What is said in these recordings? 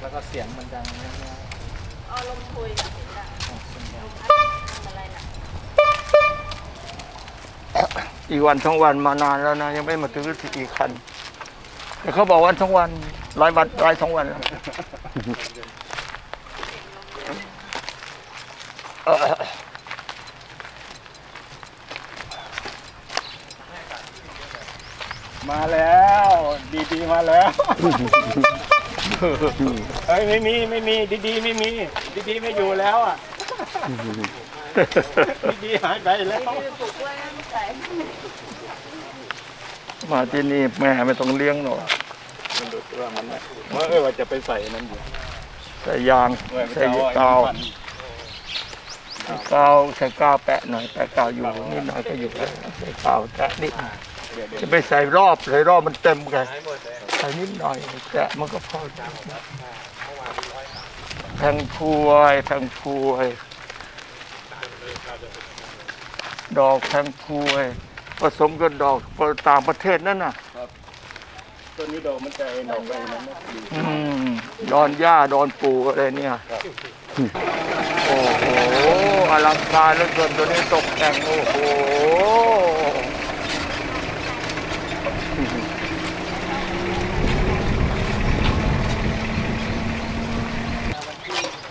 แล้วก็เสียงมันดังเงี้ยเอาลมคุยกับเสียงดังๆเสียงดังทำอะไรน่ะอีกวันทั้งวันมานานแล้วนะ ยังไม่มาถึงที่อีกคันแต่เขาบอกวันทั้งวันหลายวันหลายสองวันแล้วเอ่อมาแล้ว ดีๆมาแล้ว เฮ้ยไม่มีไม่มีดีๆไม่มีดีๆไม่อยู่แล้วอะดีๆหายไปแล้วคือปลูกกล้วยน้ำใสมาที่นี่แม่ไม่ต้องเลี้ยงหรอกมันดูว่ามันนะว่าเออว่าจะไปใส่นั่นอยู่ใส่ยางเมื่อใส่เช้ากาวมันกาวใส่กาวแปะหน่อยแปะกาวอยู่นิดหน่อยก็อยู่แล้วใส่กาวแตะนิดหน่อยเดี๋ยวเดี๋ยวจะไปใส่รอบใส่รอบมันเต็มกัน ใส่นิดหน่อยแตะมันก็พอแทงพวยแทงพวย ดอกแทงพวย ผสมกับดอกต่างประเทศนั่นน่ะต้นนี้ดอกมันจะไอ้ดอกไปนั้นนะดีอืมดอนหญ้าดอนปูอะไรเนี่ยโอ้โหอลังการเหลือเกินตัวนี้ตกแต่งโอ้โห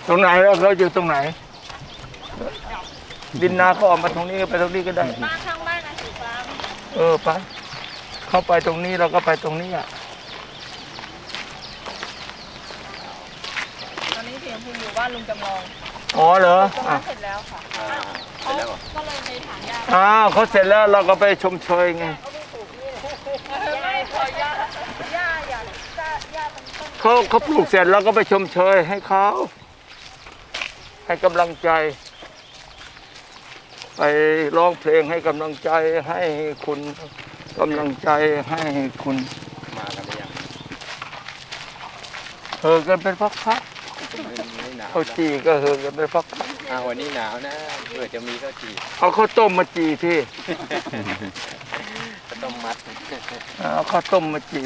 ตรงไหนแล้วเราอยู่ตรงไหน ดินนาเขาออกมาตรงนี้ไปตรงนี้ก็ได้ บ้านข้างบ้านนะสีฟ้าเออไปเข้าไปตรงนี้เราก็ไปตรงนี้อะตอนนี้เสียงพูอยู่บ้านลุงจำลองอ๋อเหรอตรงอะนั้นเสร็จแล้วค่ะเขาก็เลยไปถางหญ้าอ้าวเขาเสร็จแล้วเราก็ไปชมเชยไงไม่พอหญ้าหญ้าอยากหญ้าหญ้าเป็นต้นเขาเขาปลูกเสร็จแล้วก็ไปชมเชยให้เขา ให้กำลังใจ ไปร้องเพลงให้กำลังใจให้คุณกำลังใจให้คุณมากันหรือยังเฮอกันเป็นพักไม่หนาวๆเขาจีก็เฮอกันเป็นพักอ่าวันนี้หนาวนะเผื่อจะมีก็จีๆเอาข้าวต้มมาจีพี่ก็ต้องมัดเอาข้าวต้มมาจี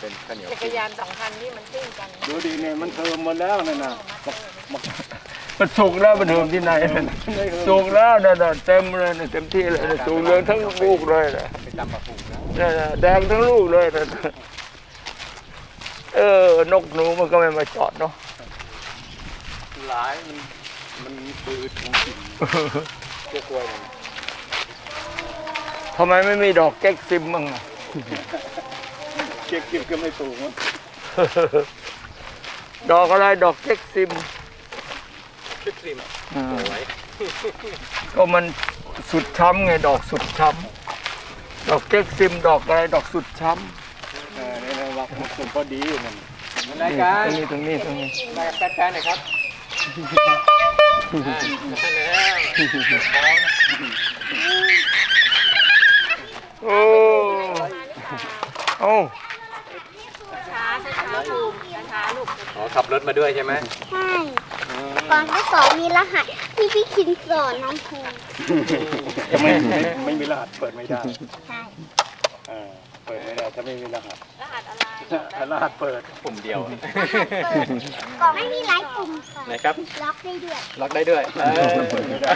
เป็นข้าวเหนียวจักรยานสองคันนี่มันซิ่งกันดูดิเนี่ยมันเทิมหมดแล้วนั่นน่ะ มันสุกแล้วมันเหิมที่ไหนนั่นน่ะสุกแล้วนั่นน่ะเต็มเลยน่ะเต็มที่เลยน่ะสุกเหลืองทั้งลูกเลยนะไปตำปลาปูนะนั่นน่ะแดงทั้งลูกเลยนะเออนกหนูมันก็ไม่มาเจอดเนาะหลายมันมันปืดของกินกล้วยๆมันทำไมไม่มีดอกแก๊กซิมมั่งอะเก็บเก็บก็ไม่ปลูกมั้งดอกอะไรดอกแก๊กซิม คลิปสิมอ่าไว้ก็มันสุดช้ำไงดอกสุดช้ำดอกแก๊กซิมดอกอะไรดอกสุดช้เออนี่นะว่าผมพอดีอยู่มันำรายการตรงนี้ตรงนี้ตรงนี้รายการแฟนๆหน่อยครับแล้วโอ้โอ้ช้าช้าภูมิช้าลูกอ๋อขับรถมาด้วยใช่ไหมใช่ ก่อนที่สองมีรหัสที่พี่คินสอนน้องภูมิยังไม่ไม่ไม่มีรหัสเปิดไม่ได้ ใช่เออเปิดไม่ได้ถ้าไม่มีรหัสรหัสอะไรถ้ารหัสเปิดปุ่มเดียวรหัสเปิดกล่องไม่มีหลายปุ่มค่ะนะครับล็อกได้ด้วยล็อกได้ด้วยเออเปิดไม่ได้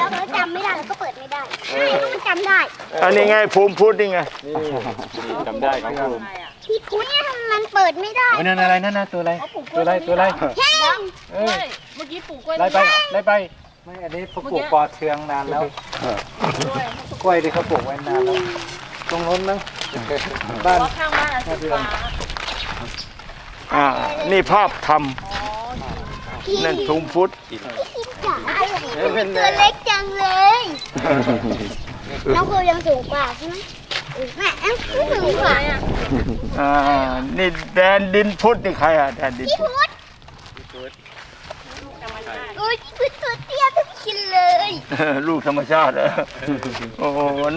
ล็อกแล้วจำไม่ได้แล้วก็เปิดไม่ได้ใช่มันจำได้อันนี้ไงภูมิพุทธนี่ไงนี่จำได้ครับผมอะไรอะพี่พุ้ยเนี่ยทำไมมันเปิดไม่ได้โอ้ยนั่นอะไรนั่นนะตัวอะไรตัวอะไรตัวอะไรแห้งเอ้ยเมื่อกี้ปลูกกล้วยไล่ไปไล่ไปไม่อันนี้เขาปลูกปอเทืองนานแล้วกล้วยกล้วยที่เขาปลูกไว้นานแล้วตรงนู้นนะ บ้านเพราะข้างบ้านอะสีฟ้าอ่านี่ภาพธรรมอ๋อพี่นั่นภูมิพุทธพี่คิดจ๋าตัวเล็กจังเลยน้องภูยังสูงกว่าใช่ไหมเออแม่เอ้าไม่สูงกว่าอ่านี่แดนดินพุทธนี่ใครอะแดนดินพี่พุทธพุทธโอ้ยพี่พุทธตัวเตี้ยพี่คินเลย ลูกธรรมชาติเหรอโอ้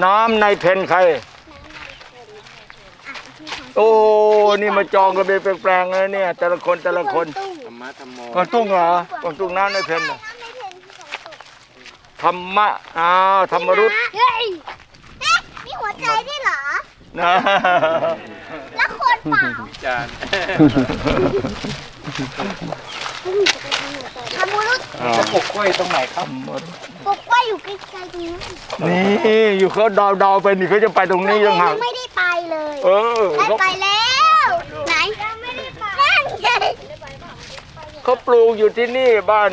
น้ำในเพนใคร โอ้ นี่มาจองกันเป็นแปลงๆเลยเนี่ย แต่ละคนแต่ละคนธรรมะธรรมโมกวางตุ้งเหรอกวางตุ้งน้ำในเพนน่ะธรรมะอ้าวธรรมรุตเฮ้ยเอ๊ะมีหัวใจด้วยเหรอ นะแล้วคนเปล่า จาน ทำบุรุษจะปลูกกล้วยตรงไหนครับปลูกไว้อยู่ใกล้ๆตรงนั้นนี่อยู่เขาดาวดาวๆไปนี่เขาจะไปตรงนี้ยังหากไม่ได้ไปเลยเออได้เขาไปแล้ว ไหนไม่ได้ไปนั่นไงเขาปลูกอยู่ที่นี่บ้าน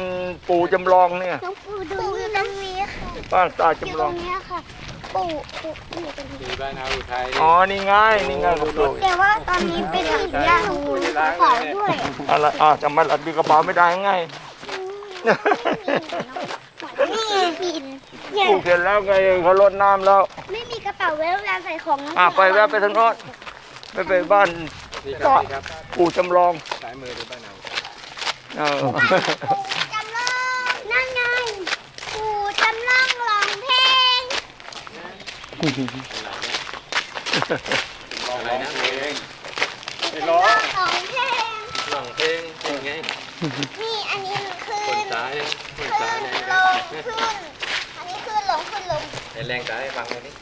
ปู่จำลองเนี่ย น้องปูดูอยู่ตรงนี้ค่ะบ้านตาอยู่จำลตรองงนี้ค่ะ ปู่ปู่อยู่ ตรงนี้ดูได้นะอุทัยอ๋อ นี่ไง่าย นี่ไง่ายเขาปลูกแต่ว่าตอนนี้เป็นหินยาของคุณขอด้วยอะไรอะจะมาหลัดดีกระเป๋าไม่ได้ไงนี่หินเนี่ปยลูกเสร็จแล้วไงเขาลดน้ำแล้ว ไม่มีกระเป๋าไว้เวลาใส่ของน้องอะไปแวะไปทางโน้นไปไปบ้านนี่ครับนี่ครับปู่จำลองสายมือดูบ้านเราเออปู่จำลองนั่นไงปู่จำลองร้องเพลง อะไรนะเพลงจำลองร้องเพลงร้องเพลงเป็นไงนี่อันนี้คืคนนซ้ายคนขึ้ซ้ายนลงขึ้นอันนี้ขึ้นลงขึ้นลงแรงซ้ายฟังเลยนี่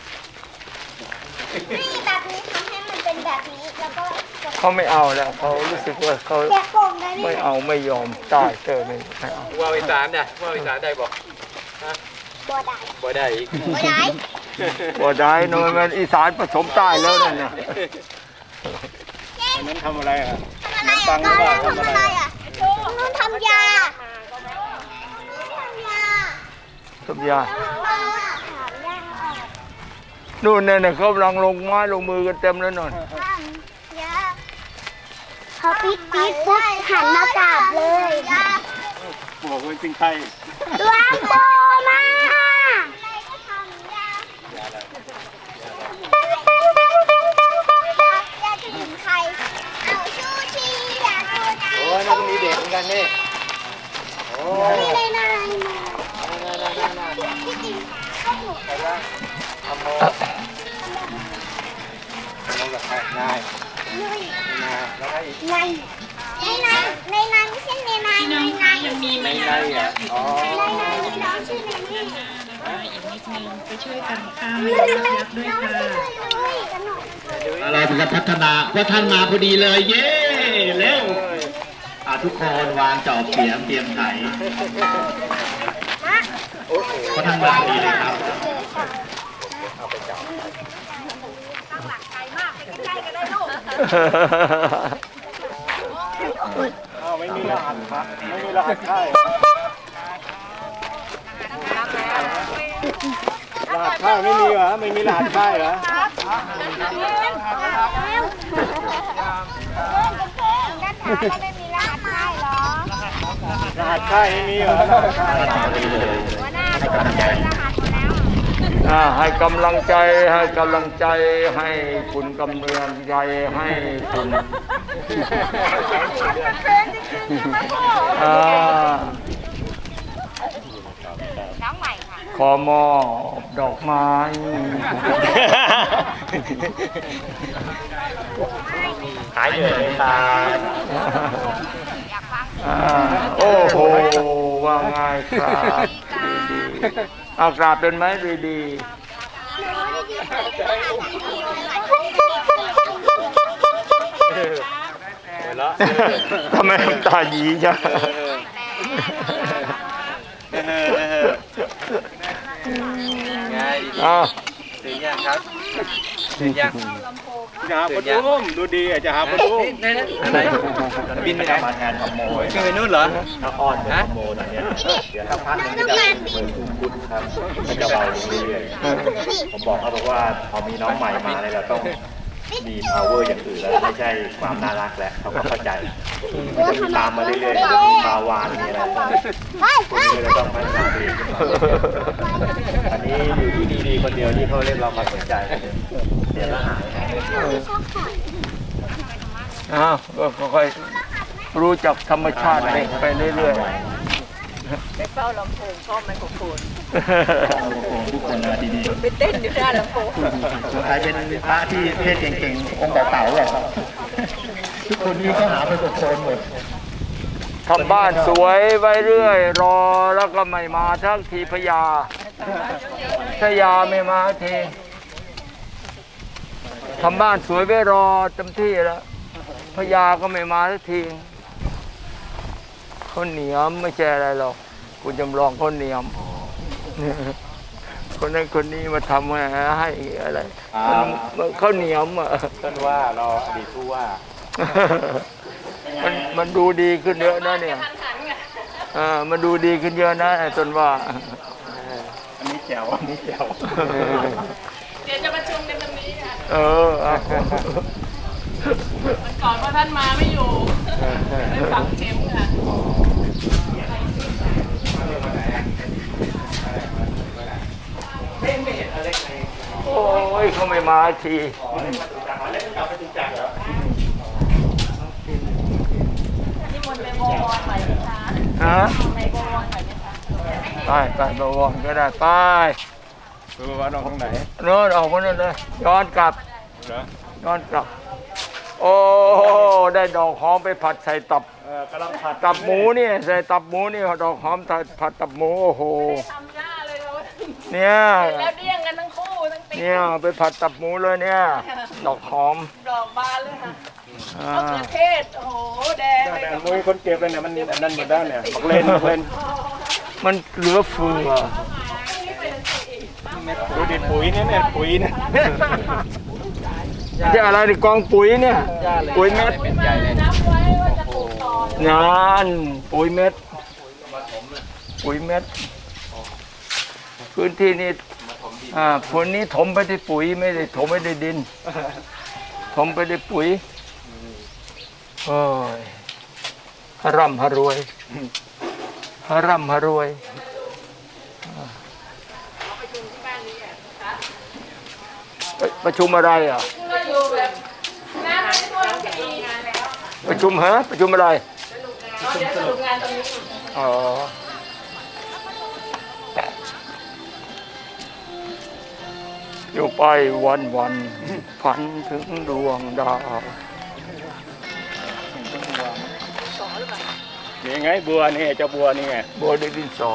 นี่แบบนี้ทำให้มันเป็นแบบนี้แล้วก็เขาไม่เอาแล้วเขารู้สึกว่าเขาไม่เอาไม่ยอมตายเจอไม่เอาว่าอีสานเนี่ยว่าอีสานได้บอกบัวได้บ่ได้อีกบัวได้ บ่ได้เนอะมันอีสานผสมใต้แล้วนั่นน่ะอันนั้นทำอะไรอะทำอะไรอะก็ทำอะไรอะนู่นทำยาทำยาสมยาทำยาถามยานู่นเนี่ยเนี่ยเขากำลังลงไม้ลงมือกันเต็มแล้วนนทำยาเขาปิดปิดปุ๊บหันมากราบเลยยาปลูกเป็นสิ่งไทยดวงโตมา นั่นก็มีเด็กเหมือนกันนี่โอ้ที่ในนายที่จริงก็ถูกทำโมทำโมกับใครนายเลยนายแล้วใครอีกในในในในในไม่ใช่ในในในในยังมีในในอะอ๋อในในน้องชื่อในนี่อีกนิดนึงไปช่วยกันข้ามแม่น้ำยักษ์ด้วยน้องค่ะชื่อเลยกันหน่อยเราจะพัฒนาว่าท่านมาพอดีเลยเย้เร็ว อทุกคนวางจอบเสียมเตรียมไถเพราะท่านมาพอดีเลยครับอ้าวไม่มีรหัสครับไม่มีรหัสค่รหัสค่าไม่มีเหรอไม่มีรหัสค่เหรอไม่มีรหัสได้หรอ รหัสค่ายไม่มีเหรอรหัสค่ายหัวหน้าโดนรหัสหมดแล้วอ่าให้กำลังใจให้กำลังใจให้คุณกำเนิดใจให้คุณอ่าขอมอบดอกไม้ หายเหนื่อยเลยตาอ่า โอ้โหว่าไงครับดีๆเอากราบเป็นไหมดีๆทำไมน้ำตาหยีจ้ะไงอ้าวถึงยังครับถึงยัง จะหาปะตุ้มดูดีอะจะหาปะตุ้มนี่นะอะไรบินไปไหนมาแทนขโมยขึ้นไปนู่นเหรอถ้าอ้อนเป็นขโมยตอนเนี้ยเดี๋ยวถ้าพักหนึงต้องการบินคุณครับมันจะเบาลงเรื่อยๆผมบอกเขาบอกว่าพอมีน้องใหม่มาเนี่ยเราต้องมี power อย่างอื่นแล้วไม่ใช่ความน่ารักแล้วเขาก็เข้าใจมันจะตามมาเรื่อยๆมีปลาวานมีอะไรไปไปก็เลยต้องพัฒนาตัวเองขึ้นมาอันนี้อยู่ที่ดีๆคนเดียวที่เขาเรียกเราความสนใจเดี๋ยวละหาย อ้าวก็ค่อยๆรู้จักธรรมชาติไปเรื่อยไปเฝ้าลำโพงก็ไมโครโฟนๆทุกคนมาดีไปเต้นอยู่หน้าลำโพงๆใครเป็นพระที่เทศเก่งๆ องค์เก่าๆเลยครับทุกคนนี้ก็หาไปกดโคนหมดทำบ้านสวยไว้เรื่อย รอแล้วก็ไม่มาทั้งทีพญาพญาไม่มาที ทำบ้านสวยไว้รอเต็มที่แล้วพญาก็ไม่มาสักทีเขาเหนียมไม่ใช่อะไรหรอกคุณจำลองเขาเหนียมคนนั้นคนนี้มาทำให้อะไรมันมันเขาเหนียมอะต้นว่ารออดีตผู้ว่ามันมันดูดีขึ้นเยอะนะเนี่ยทันหันไงเออมันดูดีขึ้นเยอะนะไอ้ต้นว่าอันนี้แจ๋วอันนี้แจ๋ว เออเอาวันก่อนว่าท่านมาไม่อยู่ไปฝังเข็มค่ะโอ้ยเขาไม่มาทีนี่มนต์ไปบวรหน่อยไหมคะฮะไปบวรหน่อยไหมคะ ไปไปบวรก็ได้ไป คือว่าน้องข้างไหนโน่นออกมาโน่นเลยย้อนกลับเหรอย้อนกลับ โอ้ได้ดอกหอมไปผัดใส่ตับ เออกำลังผัดตับหมูนี่ใส่ตับหมูนี่ดอกหอมผัดผัดตับหมูโอ้โหทำหน้าเลยเราเนี่ยแล้วเดี้ยงกันทั้งคู่ทั้งติ๊กเนี่ยไปผัดตับหมูเลยเนี่ยดอกหอมดอกบานเลยค่ะอ่ามะเขือเทศโอ้โหแดงเลยแต่มุ้ยคนเก็บเลยเนี่ยมันอันนั้นหมดแล้วเนี่ยบักเลนบักเลนมันเหลือเฟือ ดูดิปุ๋ยเนี่ยเนี่ยปุ๋ยเนี่ยจะอะไรนี่กองปุ๋ยเนี่ย ปุ๋ยเม็ดนับไว้ว่าจะปลูกต่องานปุ๋ยเม็ด ปุ๋ยเม็ด พื้นที่นี้อ่าพื้นนี้ถมไปด้วยปุ๋ยไม่ได้ถมไปด้วยดิน ถมไปด้วยปุ๋ยโอ้ยฮาร่ำฮารวยฮาร่ำฮารวยเอ้ย ประชุมอะไรอะ ประชุมฮะ ประชุมอะไรอ๋ออยู่ไปวันวันฝันถึงดวงดาว นี่ไงบัวนี่เจ้าบัวนี่ไงบัวได้ดินสอ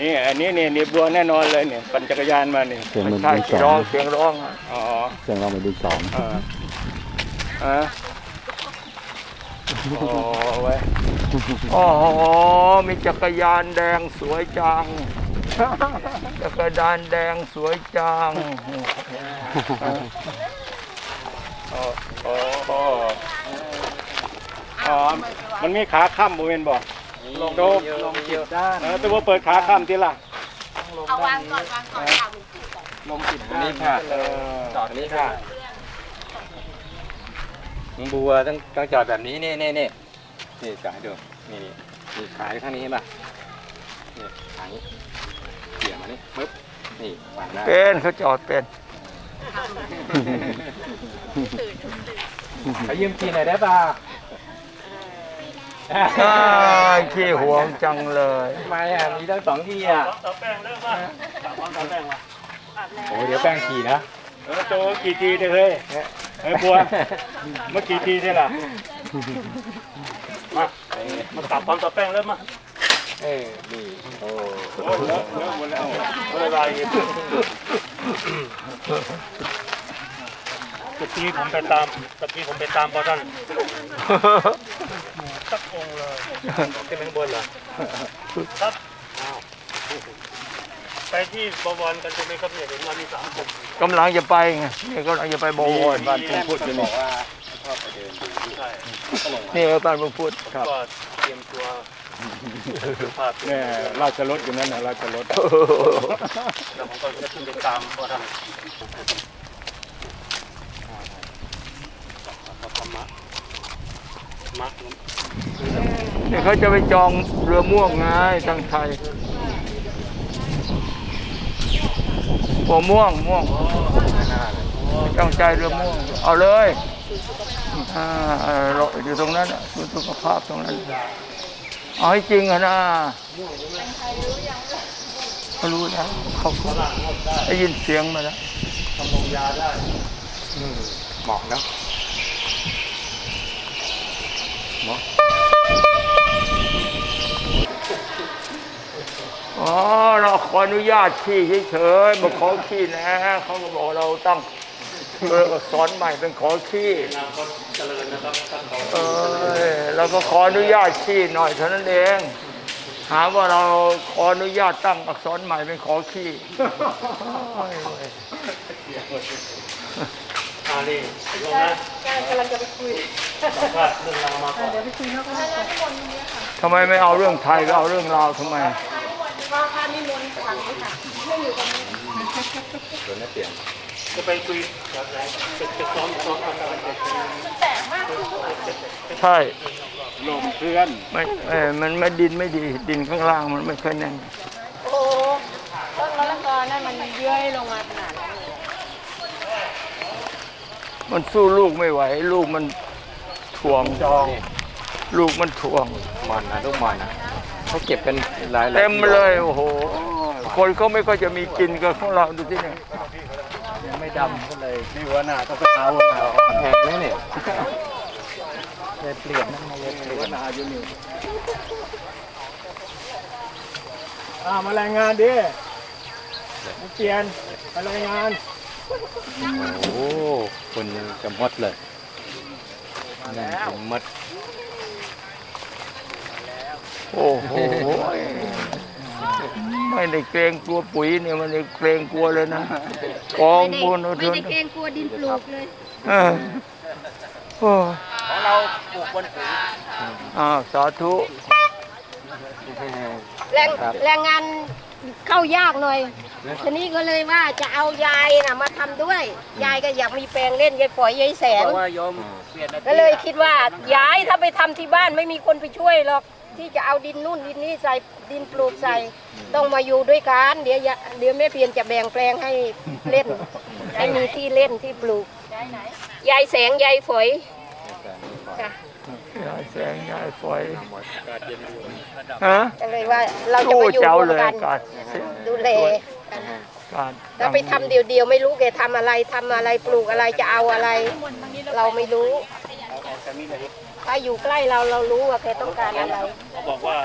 นี่อันนี้นี่นี่บัวแน่นอนเลยเนี่ยปั่นจักรยานมาเนี่ยเสียงไม่มันใช่เป็นเสีสยงอร้องงเสียงร้องอะอ๋อเสียงเรามันเป็นสองเออฮะโอ้ไว้ยโอ้โหมีจักรยานแดงสวยจังจักรยานแดงสวยจังโอ้โอ้โอ้อ๋อมันมีขาค้ำบริเวณบ่ลงโดมลงจิตด้านเออตัวเปิดขาค้ำทีละเอาวางก่อนวางก่อนค่ะลงจิตด้านนี่ค่ะจอดนี้ค่ะมึงบัวต้องต้องจอดแบบนี้นี่นี่นี่นี่จอดให้ดูนี่นี่นี่ขายข้างนี้เห็นป่ะนี่ขายนี้เกี่ยมานี่ปึ๊บนี่วางได้เป็นเขาจอดเป็นเขายืมขี่หน่อยได้ป่ะ อ้าขี้หวงจังเลยทำไมอะมีตั้งสองที่อะโอ้เดี๋ยวแป้งขี่นะเออตัวกี่ทีเด้อเฮ้ยเฮ้ยบัวเมื่อกี่ทีเนี่ยล่ะมามาตับความต่อแป้งแล้วมาเออนี่โอ้โอ้เลอะเลอะหมดแล้วเมื่อไรตะกี้ผมไปตามตะกี้ผมไปตามพอท่าน สักองค์เลยขึ้นไปข้างบนเหรอครับไปที่บวรกันใช่ไหมครับเนี่ยเห็นว่ามีสามกลุ่มกำลังจะไปไงนี่กำลังจะไปบวรบ้านทุ่งพุทธอยู่นี่บอกว่าชอบไปเดินดูใช่นี่บ้านพระพุทธครับก็เตรียมตัวภาพเนี่ยราชรถอยู่นั่นนะราชรถแล้วผมก็จะขึ้นไปตามพอท่านธรรมะมะ เนี่เขาจะไปจองเรือม่วงไงทางไทยหัวม่วงม่วงจ้องใจเรือม่วง เอาเลยอ่าเราอยู่ตรงนั้นน่ะศูสุขภาพตรงนั้นเอาให้จริงอะนะ เขารู้แล้วเขาได้ยินเสียงมาแล้วสมองยาได้หมาะเนาะอ๋อเราขออนุญาตขี้เฉยๆมาขอขี้นะเขาก็บอกเราต้องเออสอนใหม่เป็นขอขี้เออแล้วก็ขออนุญาตขี้หน่อยเท่านั้นเอง หาว่าเราขออนุญาตตั้งอักษรใหม่เป็นขอขี้ อ่านี่ลงนะกำลังจะไปคุยสัมภาษณ์เรื่องราวมาก่อนเดี๋ยวไปคุยนอกรอบก่อนทำไมไม่เอาเรื่องไทยก็เอาเรื่องลาวทำไมว่าพานิมนต์ฝั่งนี้ค่ะไม่อยู่ตรงนี้ส่วนไม่เปลี่ยนจะไปคุยกับอะไรจะจะซ้อมซ้อมอะไรแต่มากขึ้นใช่ลมเพื่อนไม่เออมันไม่ดินไม่ดีดินข้างล่างมันไม่ค่อยแน่นโอ้ต้นมะละกอนั่นมันเยื่อยลงมาขนาดนั้นเลย มันสู้ลูกไม่ไหว ลูกมันถ่วงจองลูกมันถ่วงมันนะลูกมันนะเขาเก็บเป็นหลายๆเต็มเลยโอ้โหคนเขาไม่ค่อยจะมีกินกับของเราดูที่เนี่ยยังไม่ดำก็เลยนี่หัวหน้าต้องไปหาหัวหน้าแพงไหมเนี่ยเลยเปลี่ยนนั่นมาเลยเปลี่ยนหัวหน้าอยู่นี่อ่ามารายงานดิเปลี่ยนมารายงาน โอ้โหคนยังจะหมดเลยนั่นถึงหมดโอ้โหไม่ได้เกรงกลัวปุ๋ยเนี่ยมันได้เกรงกลัวเลยนะกองบนเอาไม่เถอะได้เกรงกลัวดินปลูกเลยเออโอ้ของเราปลูกบนอ้าวสาธุแรงแรงงานเข้ายากหน่อย ทีนี้ก็เลยว่าจะเอายายน่ะมาทำด้วย ยายก็อยากมีแปลงเล่นยายฝอยยายแสงก็เลยคิดว่าย้ายถ้าไปทำที่บ้านไม่มีคนไปช่วยหรอกที่จะเอาดินนู่นดินนี่ใส่ดินปลูกใส่ ต้องมาอยู่ด้วยกันเดี๋ยวยะเดี๋ยวแม่เพียนจะแบ่งแปลงให้เล่นให้มีที่เล่นที่ปลูกยายแสงยายฝอยค่ะ ยายแสงยายฝอยฮะก็เลยว่าเราจะโอ้มาอยู่เจ้ารวมเลยกันการดูแล การถ้าไปทำเดียวๆไม่รู้แกทำอะไรทำอะไรปลูกอะไรจะเอาอะไร เราไม่รู้ ถ้าอยู่ใกล้เราเรารู้ว่าแกต้องการอะไร เขาบอกว่า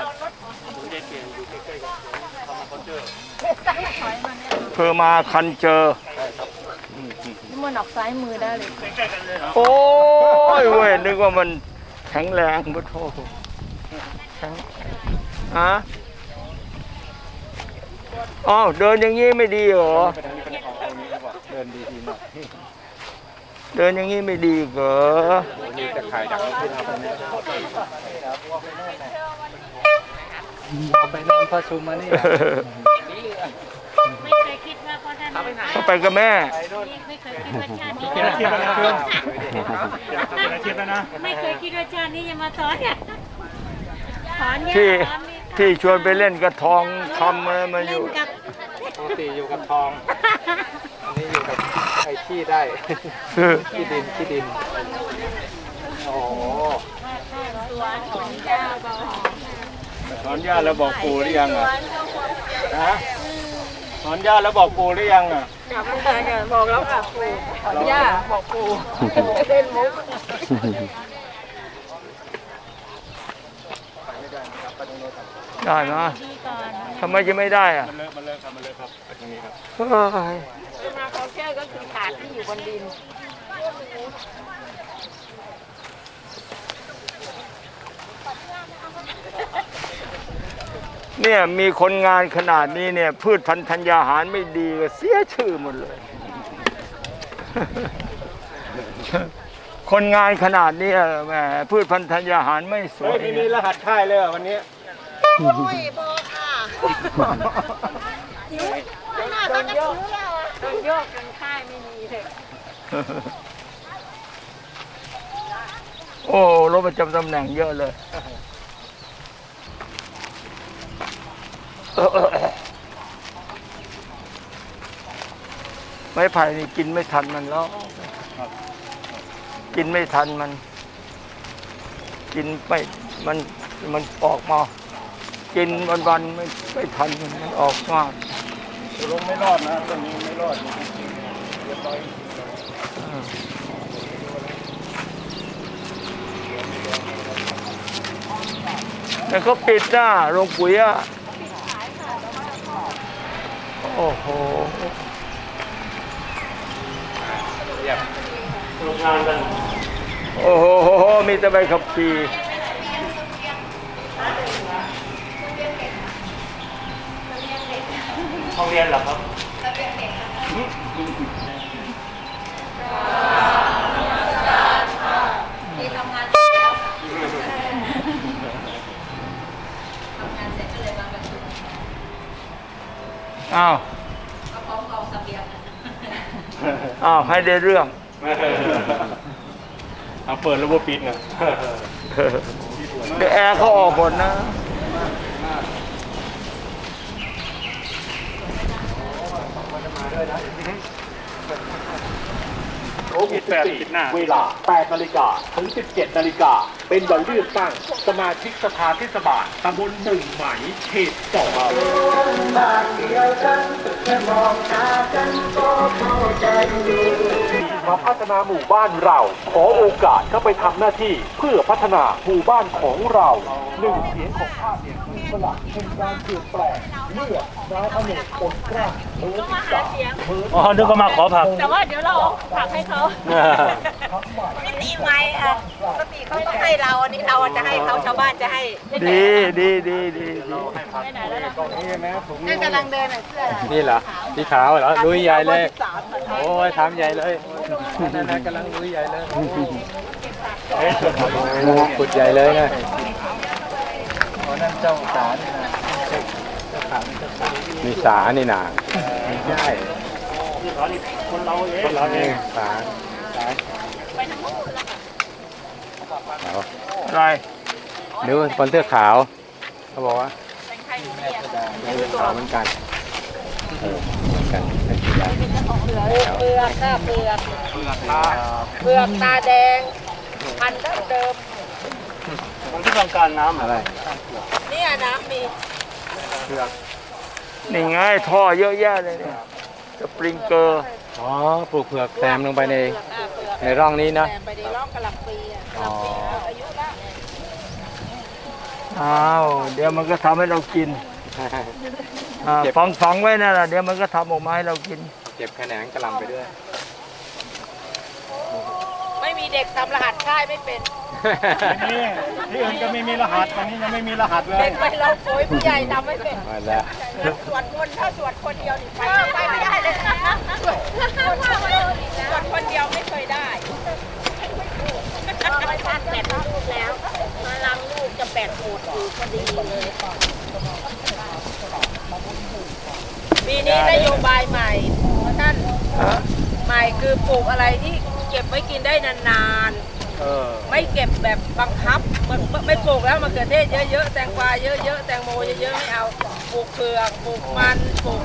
ผมจะเปลี่ยนอยู่ใกล้ๆกับทำมาเขาเจอเพื่อมาคันเจอ นี่มันออกซ้ายมือได้เลยใกล้ๆกันเลยเหรอโอ้ยเว้ยนึกว่ามันแข็งแรงพุทโธแข็งฮะ อ้าวเดินอย่างนี้ไม่ดีเหรอไปทางนี้ไปทางออกตรงนี้เขาบอกเดินดีทีหน่อยเดินอย่างนี้ไม่ดีเหรอนี่จะขายดังที่ทำเนี่ยไปโน่นพอชุมมานี่ไม่เคยคิดว่าเขาจะเขาไปกับแม่ ไม่เคยคิดว่าชาตินี้เทียบเทียบแล้วนะเพื่อนเทียบแล้วนะไม่เคยคิดว่าชาตินี้จะมาสอนเนี่ยสอนยาที่ สอนนี่ ที่ชวนไปเล่นกระทองคำอะไรมาอเล่ยู่นกับปกติอยู่กับทอง อันนี้อยู่กับไอ้ขี้ได้ขี้ดินขี้ดิน โอ้โหสวนของยาบอกสอนญาติแล้วบอกปู่หรือยังอะฮะสอนญาติแล้วบอกปู่หรือยังอะบอกแล้วค่ะปู่ย่าบอกปู่เล่นมุก ได้นะดีก่อนทำไมจะไม่ได้อะมันเลิกมันเลิกครับมันเลิกครับไปทางนี้ครับเฮ้ยมาเขาเชื่อก็คือขาดที่อยู่บนดินเนี่ยมีคนงานขนาดนี้เนี่ย พืชพันธุ์ธัญญาหารไม่ดีก็เสียชื่อหมดเลย คนงานขนาดนี้แหมพืชพันธุ์ธัญญาหารไม่สวเฮ้ยยไม่มีรหัสค่ายเลยเหรอวันนี้โอ้ยพอค่ะหน้าก็จะซื้อแล้วอะโดนโยกจนค่ายไม่มีเลยโอ้รถประจำตำแหน่งเยอะเลยไม้ไผ่นี่กินไม่ทันมันแล้วกินไม่ทันมัน กินไม่มันมันออกมา กินวันวันๆไม่ไม่ทันมันมันออกมาลงไม่รอดนะตรงนี้ไม่รอดแต่เขาปิดหน้าโรงปุ๋ยอะโอ้โหเยี่ยมโรงงานกันโอ้โหโหโห มีแต่ใบขับขี่ ห้องเรียนเหรอครับที่ทำงานอ้าว ก็พร้อมกองเสบียงอ้าวให้ได้เรื่อง เอาเปิดแล้วว่าปิดนะ เดี๋ยวแอร์เขาออกหมดนะ โอ้ปิดแปดปิดหน้า เวลา 8 นาฬิกาถึง 17 นาฬิกา เป็นวันเลือกตั้งสมาชิกสภาเทศบาลตำบลหนึ่งไหมเขตสองมาพัฒนาหมู่บ้านเรา ขอโอกาสเข้าไปทำหน้าที่เพื่อพัฒนาหมู่บ้านของเราหนึ่งเสียงของข้าเสียงคือ สลักเป็นการเปลี่ยนแปลงเมื่อนายอเนกผลกล้าเบอร์ที่สามเบอร์อ๋อนึกว่ามาขอผัก แต่ว่าเดี๋ยวเราเอาผักให้เขาไม่ตีไม้อะปกติเขาต้องให้เราอันนี้เราจะให้เขาชาวบ้านจะให้ดีดีดีดีไปไหนแล้วล่ะนั่นกำลังเดินอะเสื้อนี่เหรอสีขาวเหรอลุยใหญ่เลย โอ้ยทำใหญ่เลยนั่นนะกำลังลุยใหญ่เลยขุดใหญ่เลยนะ นั่นเจ้าสารมีสานี่นาใช่คนเราเองคนเราเองสาสาเอาอะไรดูคนเสื้อขาว เขาบอกว่าเสื้อขาวเหมือนกันเออเหมือนกันเป็นสีดำเปลือกเปลือกเปลือกตาเปลือกตาแดง พันธุ์เดิม ผมที่ต้องการน้ำอะไรเนี่ยน้ำมีนี่ไงท่อเยอะแยะเลยเนี่ยสปริงเกอร์อ๋อปลูกเผือกแซมลงไปในในร่องนี้นะแซมไปในร่องกะหล่ำปีอะกะหอ๋อล่ำปีหมดอายุแล้วอ้าวเดี๋ยวมันก็ทำให้เรากินอ่าฝังฝังไว้นั่นแหละเดี๋ยวมันก็ทำออกมาให้เรากิน เก็บแขนงกระหลำไปด้วยไม่มีเด็กทำรหัสค่ายไม่เป็น นี่ที่อื่นก็ไม่มีรหัสวันนี้ยังไม่มีรหัสเลเด็ยกไปเราโอยผู้ใหญ่ทำไม่เป็นมาแล้วสวดคนถ้าสวดคนเดียวนี่ไปไปไม่ได้เลยสวดสวดคนเดียวไม่เคยได้ไปทานแปดลูกแล้ว มาลังลูกจะแปดโหดอยู่พอดีเลยปีนี้นโยบายใหม่ท่านใหม่คือปลูกอะไรที่เก็บไว้กินได้นานๆไม่เก็บแบบบังคับไม่ไม่ไม่ปลูกแล้วมะเขือเทศเยอะๆ แตงกวาเยอะๆ แตงโมเยอะๆ ไม่เอา ปลูกเผือก ปลูกมัน ปลูก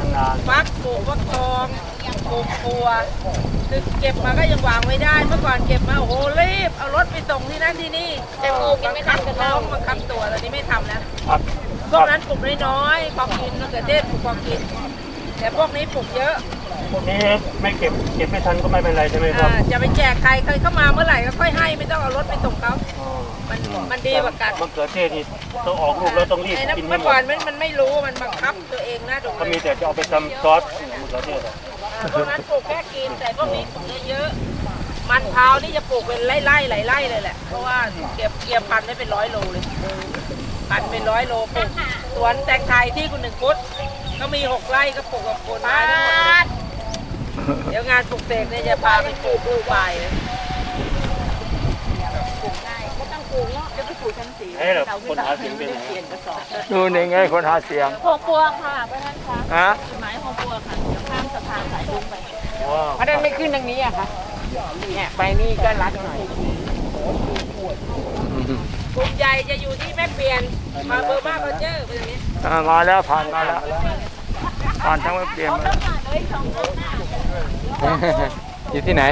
ฟัก ปลูกฟักทอง ปลูกปัวคือเก็บมาก็ยังวางไม่ได้ เมื่อก่อนเก็บมาโอ้โหรีบ เอารถไปส่งที่นั่นที่นี่แตงโมกินไม่ทันกันแล้วบังคับตัวตอนนี้ไม่ทำแล้วพวกนั้นปลูกน้อยๆพอกินมะเขือเทศปลูกพอกิน แต่พวกนี้ปลูกเยอะ พวกนี้ไม่เก็บเก็บไม่ทันก็ไม่เป็นไรใช่ไหมครับอ่าจะไปแจกใครใครเข้ามาเมื่อไหร่ก็ค่อยให้ไม่ต้องเอารถไปส่งเขามันมันดีกว่ากันมะเขือเทศนี่ต้องออกลูกแล้วต้องรีบไอ้นั้นกินให้เมื่อหมก่อดนมันมันไม่รู้มันบังคับตัวเองนะดูก็มีแต่จะเอาไปทำซอสมะเขือเทศอะอ่าพวกนั้นปลูกแค่กินแต่พวกนี้ปลูกเยอะๆมันเท้าวนี่จะปลูกเป็นไร่ๆหลายไร่เลยแหละเพราะว่าเก็บเกี่ยวพันธุ์ได้เป็นร้อยโลเลยพันธุ์เป็นร้อยโลปลูกสวนแตงไทยที่คุณหนึ่งพุทธก็มีหกไร่ก็ปลูกกับคนไม้ทั้งหมดเลย เดี๋ยวงานปลูกเสกเนี่ยจะพาไปปลูกปลูกใบเลยให้เราคนหาเสียงเป็นยังไงดูนี่ไงคนหาเสียงโฮปัวค่ะไปท่านคะฮะจุดหมายโฮปัวค่ะเดี๋ยวข้ามสะพานสายลุงไปเพราะนั้นไม่ขึ้นทางนี้อะค่ะเนี่ยไปนี่ก็รัดหน่อยกลุ่มใหญ่จะอยู่ที่แม่เปลี่ยนมาเบอร์มากก็เจอเป็นอย่างนี้ อ่ามาแล้วผ่านมาแล้วผ่านทั้งไม่เปลี่ยนมาแล้วอ ยู่ที่ไหน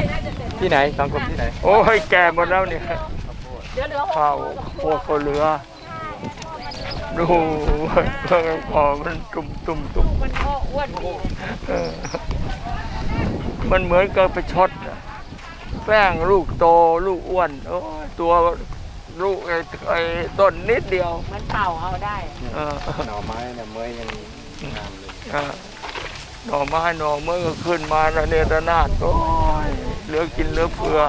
ที่ไหนสองกลุ่มที่ไหน โอ้ยแก่หมดแล้วเนี่ยเดี๋ยวเหลือข้าวพวกก็เหลือดูพอมันตุ่มตุ่มตุ่มมันก็อ้วนดีเออมันเหมือนกับไปช็อตอะแป้งลูกโตลูกอ้วนโอ้ยตัวลูกไอ้ไอ้ต้นนิดเดียว มันเป่าเอาได้เออหน่อไม้เนี่ยเมื่อยยังงามเลยเออ หน่อไม้หน่อเมื่อก็ขึ้นมาแล้วเนตรนาดโอ้ยเหลือกินเหลือเฟือ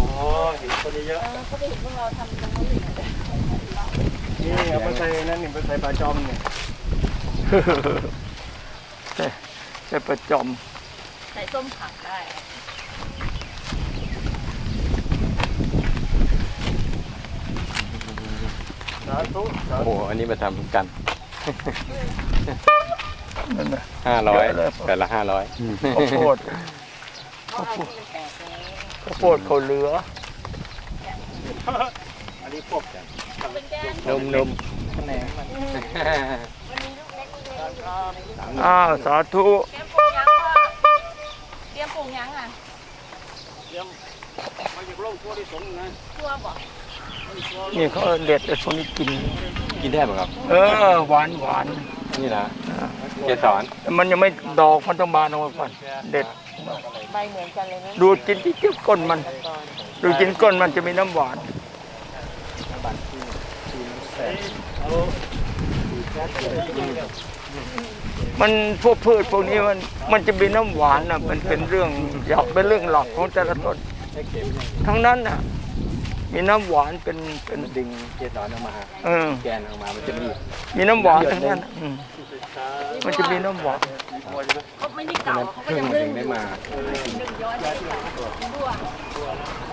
อ๋อเห็นคนเยอะนี่เอาไปใส่นั่นนี่ไปใส่ปลาจอมเนี่ยแต่แต่ประจอมใส่ส้มผักได้สาธุสาโอ้ธุโหอันนี้มาทำกัน นั่นนะห้าร้อยเยอะเลยแต่ละห้าร้อยข้าวโพดข้าวโพดข้าวโพดเขาเหลือ อันนี้พวกนมนมอ้าวสาธุเตรียมปรุงยังอะนี่เขาเด็ดไอ้พวกนี้กิน กินได้ไหมครับ เออหวานหวานนี่นะ เกสรแต่มันยังไม่ดอกมันต้องบานออกมาก่อนเด็ด ใบเหมือนกันเลยนะดูดกินที่เจ็บก้นมัน ดูกินก้นมันจะมีน้ำหวาน มันพวกพืชพวกนี้มันมันจะมีน้ำหวานน่ะมันเป็นเรื่องอยากเป็นเรื่องหลักของแต่ละต้น ทั้งนั้นน่ะ มีน้ำหวานเป็นเป็นดึงเกสรออกมา เออแกนออกมามันจะมีมีน้ำหวานทั้งนั้นน่ะอืม มันจะมีน้ำหวานเขาไม่ได้เก่าเขาก็เพิ่งยังมันนึ่ถึงงได้มา